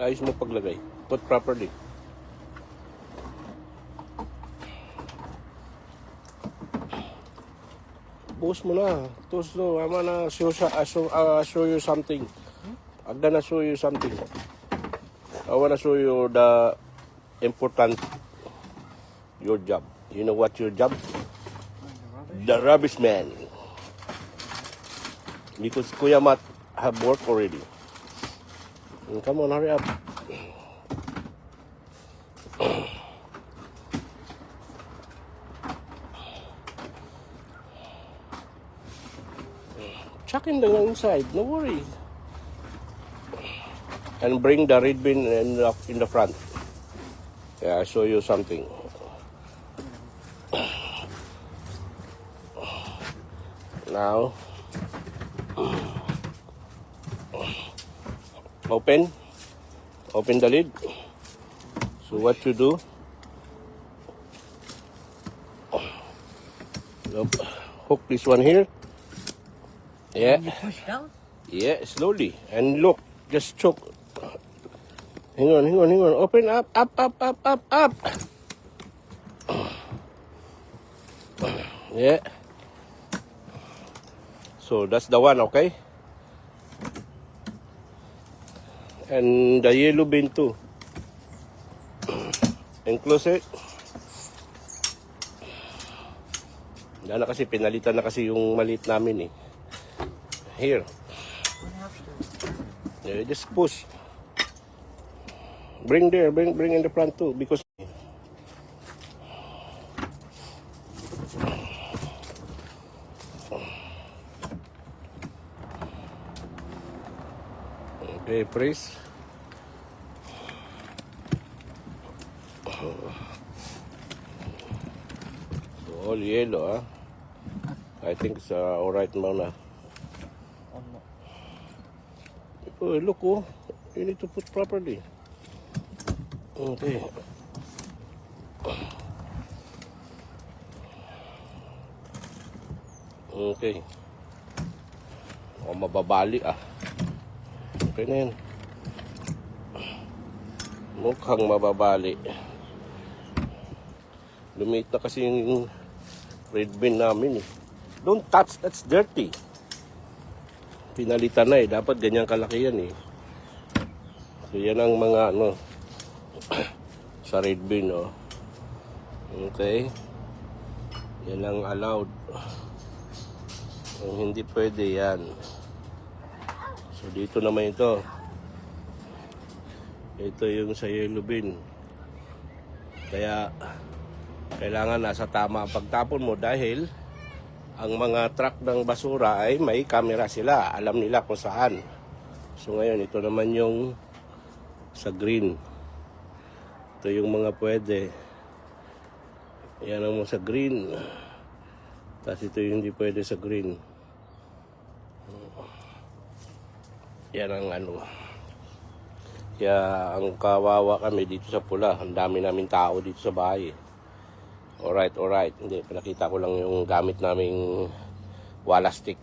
Ayos mo paglagay. Put properly. Buhos mo na. Tapos no, I'm gonna show, uh, show, uh, show you something. I'm gonna show you something. I wanna show you the important your job. You know what your job? The rubbish man. Because Kuya Mat have work already. Mm, Come on, hurry up. Chuck in lang inside, no worry. And bring the red bin in the, in the front. Yeah, I'll show you something. Now, open, open the lid. So what you do? Hook this one here. Yeah. You push down? Yeah, slowly. And look, just choke. Hang on, hang on, hang on. Open up, up, up, up, up, up. Yeah. So that's the one, okay? And the yellow bin too. And close it. Wala na kasi, pinalitan na kasi yung maliit namin eh. Here. Yeah, just push. Bring there, bring bring in the front too, because Okay, please. So all yellow, ah. I think it's uh, alright now na. More. Oh, look, oh. You need to put properly. Okay. Okay. O, mababali ah. Okay na yan. Mukhang mababali. Lumiit na kasi yung red bin namin eh. Don't touch, that's dirty pinalitan na eh. Dapat ganyan kalaki yan eh. So yan ang mga ano sa red bin oh. Okay. Yan ang allowed. Kung hindi pwede yan. So dito naman ito. Ito yung sa yellow bin. Kaya kailangan nasa tama ang pagtapon mo dahil ang mga truck ng basura ay may camera sila. Alam nila kung saan. So ngayon, ito naman yung sa green. Ito yung mga pwede. Yan ang mga sa green. Tapos ito yung hindi pwede sa green. Yan ang ano. Kaya ang kawawa kami dito sa pula. Ang dami namin tao dito sa bahay. Alright, alright. Hindi, pinakita ko lang yung gamit naming wala stick.